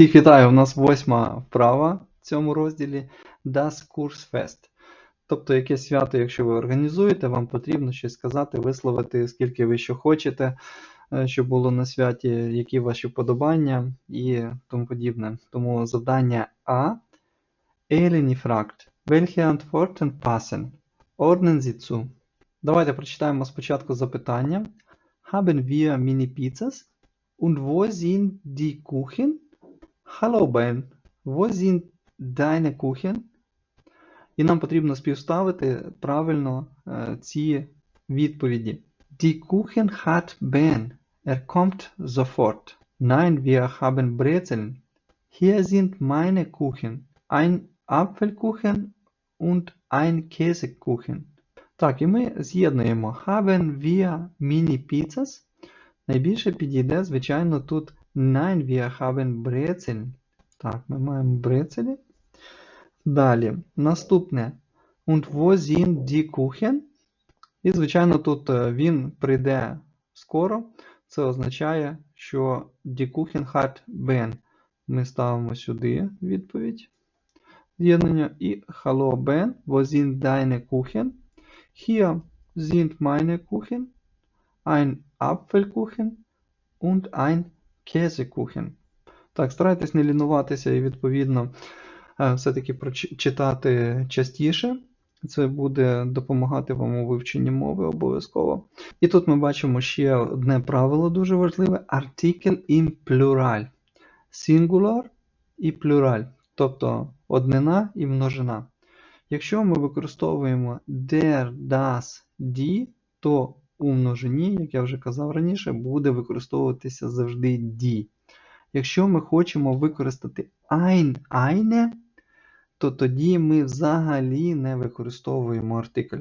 Всіх вітаю! У нас восьма вправа в цьому розділі Das Kursfest. Тобто якесь свято, якщо ви організуєте, вам потрібно щось сказати, висловити, скільки ви що хочете, е, щоб було на святі, які ваші вподобання і тому подібне. Тому завдання А. Fragt, welche Antworten passen? Ordnen Sie zu. Давайте прочитаємо спочатку запитання. Haben wir Mini-Pizzas? Und wo sind die Kuchen? Hallo Ben, wo sind deine Kuchen? І нам потрібно співставити правильно е, ці відповіді. Die Kuchen hat Ben. Er kommt sofort. Nein, wir haben Brezeln. Hier sind meine Kuchen. Ein Apfelkuchen und ein Käsekuchen. Так, і ми з'єднуємо haben wir Mini-Pizzas. Найбільше підійде, звичайно, тут Nein, wir haben Brezeln. Так, ми маємо брецелі. Далі, наступне. Und wo sind die Kuchen? І, звичайно, тут е, він прийде скоро. Це означає, що die Kuchen hat Ben. Ми ставимо сюди відповідь. З'єднання. І Hallo Ben, wo sind deine Kuchen? Hier sind meine Kuchen. Ein Apfelkuchen und ein Käsekuchen. Так, старайтесь не лінуватися і, відповідно, е, все-таки прочитати частіше. Це буде допомагати вам у вивченні мови обов'язково. І тут ми бачимо ще одне правило дуже важливе: артикль in plural. Singular і plural, тобто однина і множина. Якщо ми використовуємо der, das, die, то у множині, як я вже казав раніше, буде використовуватися завжди die. Якщо ми хочемо використати ein, eine, то тоді ми взагалі не використовуємо артикль.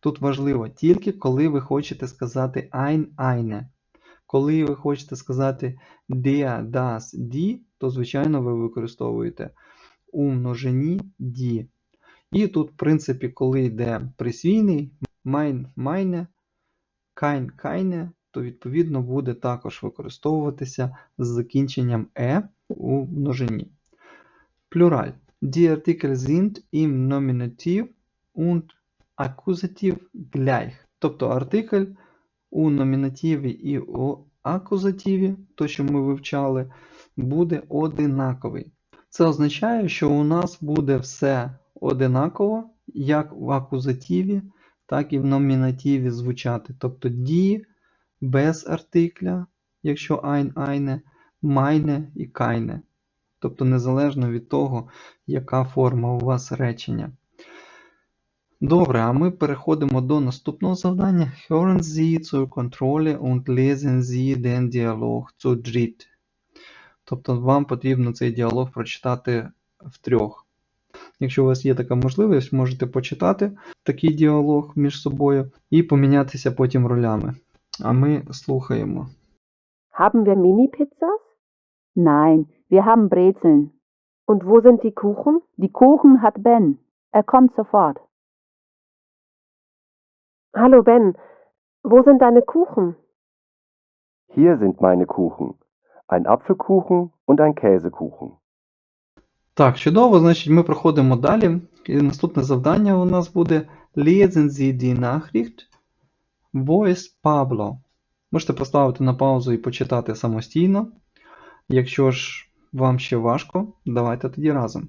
Тут важливо тільки коли ви хочете сказати ein, eine. Коли ви хочете сказати der, das, die, то, звичайно, ви використовуєте у множині die. І тут, в принципі, коли йде присвійний, mein, meine, kein, keine, то відповідно буде також використовуватися з закінченням е у множині. Плюраль. Die Artikel sind im Nominativ und Akkusativ gleich. Тобто артикль у номінативі і у акузативі, то, що ми вивчали, буде одинаковий. Це означає, що у нас буде все одинаково, як в акузативі, так і в номінативі звучати. Тобто дії без артикля, якщо ein, eine, meine і keine. Тобто незалежно від того, яка форма у вас речення. Добре, а ми переходимо до наступного завдання. Hören Sie zur Kontrolle und lesen Sie den Dialog zu dritt. Тобто вам потрібно цей діалог прочитати втрьох. Якщо у вас є така можливість, можете почитати такий діалог між собою і помінятися потім ролями. А ми слухаємо. Haben wir Mini-Pizzas? Nein, wir haben Brezeln. Und wo sind die Kuchen? Die Kuchen hat Ben. Er kommt sofort. Hallo Ben, wo sind deine Kuchen? Hier sind meine Kuchen. Ein Apfelkuchen und ein Käsekuchen. Так, чудово, значить, ми проходимо далі. І наступне завдання у нас буде Lesen Sie die Nachricht. Wo Pablo? Можете поставити на паузу і почитати самостійно. Якщо ж вам ще важко, давайте тоді разом.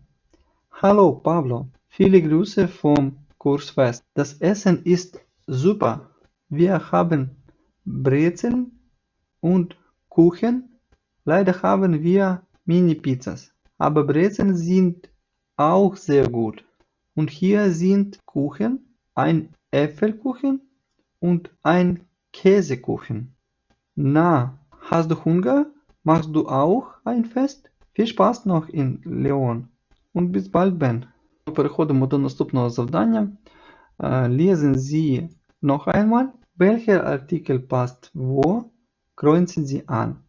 Hallo Pablo, viele Grüße vom Kursfest. Das Essen ist super. Wir haben Brezeln und Kuchen. Leider haben wir Mini-Pizzas. Aber Brezeln sind auch sehr gut. Und hier sind Kuchen, ein Äpfelkuchen und ein Käsekuchen. Na, hast du Hunger? Machst du auch ein Fest? Viel Spaß noch in Leon. Und bis bald, Ben. Переходимо до наступного завдання. Äh, Lesen Sie noch einmal, welcher Artikel passt wo, kreuzen Sie an.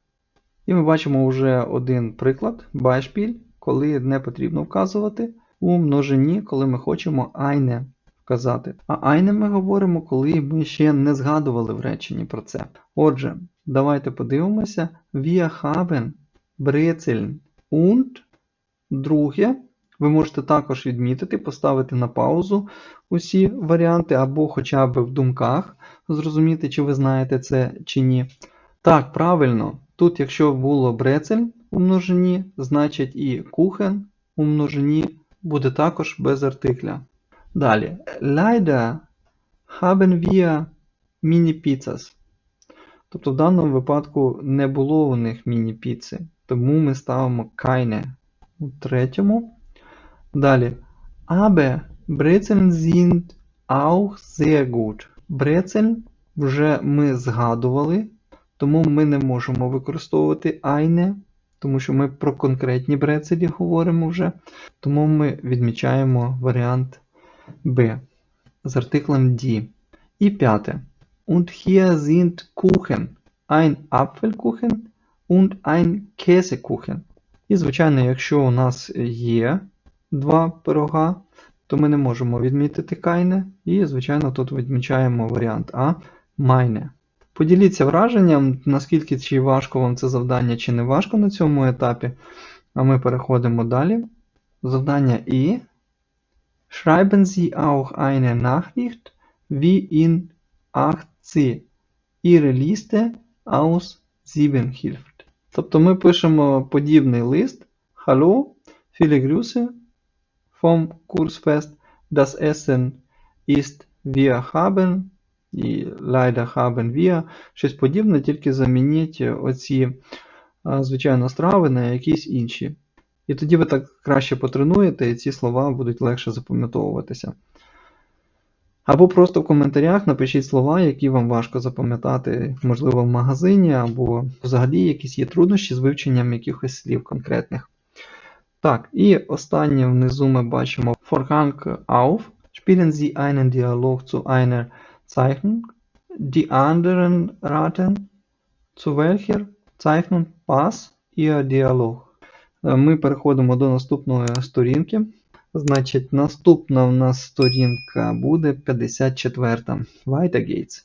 І ми бачимо вже один приклад, Beispiel, коли не потрібно вказувати у множині, коли ми хочемо eine вказати. А eine ми говоримо, коли ми ще не згадували в реченні про це. Отже, давайте подивимося. Wir haben Brezeln. Und друге, ви можете також відмітити, поставити на паузу усі варіанти, або хоча б в думках зрозуміти, чи ви знаєте це чи ні. Так, правильно. Тут, якщо було брецель у множині, значить і кухен у множині буде також без артикля. Далі. Leider haben wir Mini-Pizzas. Тобто в даному випадку не було у них міні-піци, тому ми ставимо keine у третьому. Далі. Aber Brezeln sind auch sehr gut. Brezeln вже ми згадували, тому ми не можемо використовувати eine, тому що ми про конкретні брецелі говоримо вже. Тому ми відмічаємо варіант Б з артиклем die. І п'яте. Und hier sind Kuchen. Ein Apfelkuchen und ein Käsekuchen. І, звичайно, якщо у нас є два пирога, то ми не можемо відмітити кайне. І, звичайно, тут відмічаємо варіант А майне. Поділіться враженням, наскільки чи важко вам це завдання, чи не важко на цьому етапі. А ми переходимо далі. Завдання І. Schreiben Sie auch eine Nachricht, wie in 8c Ihre Liste aus 7 hilft. Тобто ми пишемо подібний лист. Hallo, viele Grüße vom Kursfest. Das Essen ist wir haben і leider haben wir. Щось подібне, тільки замініть оці, звичайно, страви на якісь інші. І тоді ви так краще потренуєте, і ці слова будуть легше запам'ятовуватися. Або просто в коментарях напишіть слова, які вам важко запам'ятати, можливо, в магазині, або взагалі якісь є труднощі з вивченням якихось слів конкретних. Так, і останнє внизу ми бачимо Vorhang auf. Spielen Sie einen Dialog zu einer Zeichnung. Die anderen raten, zu welcher Zeichnung Ihr Dialog. Е, Ми переходимо до наступної сторінки. Значить, наступна в нас сторінка буде 54. Weiter geht's.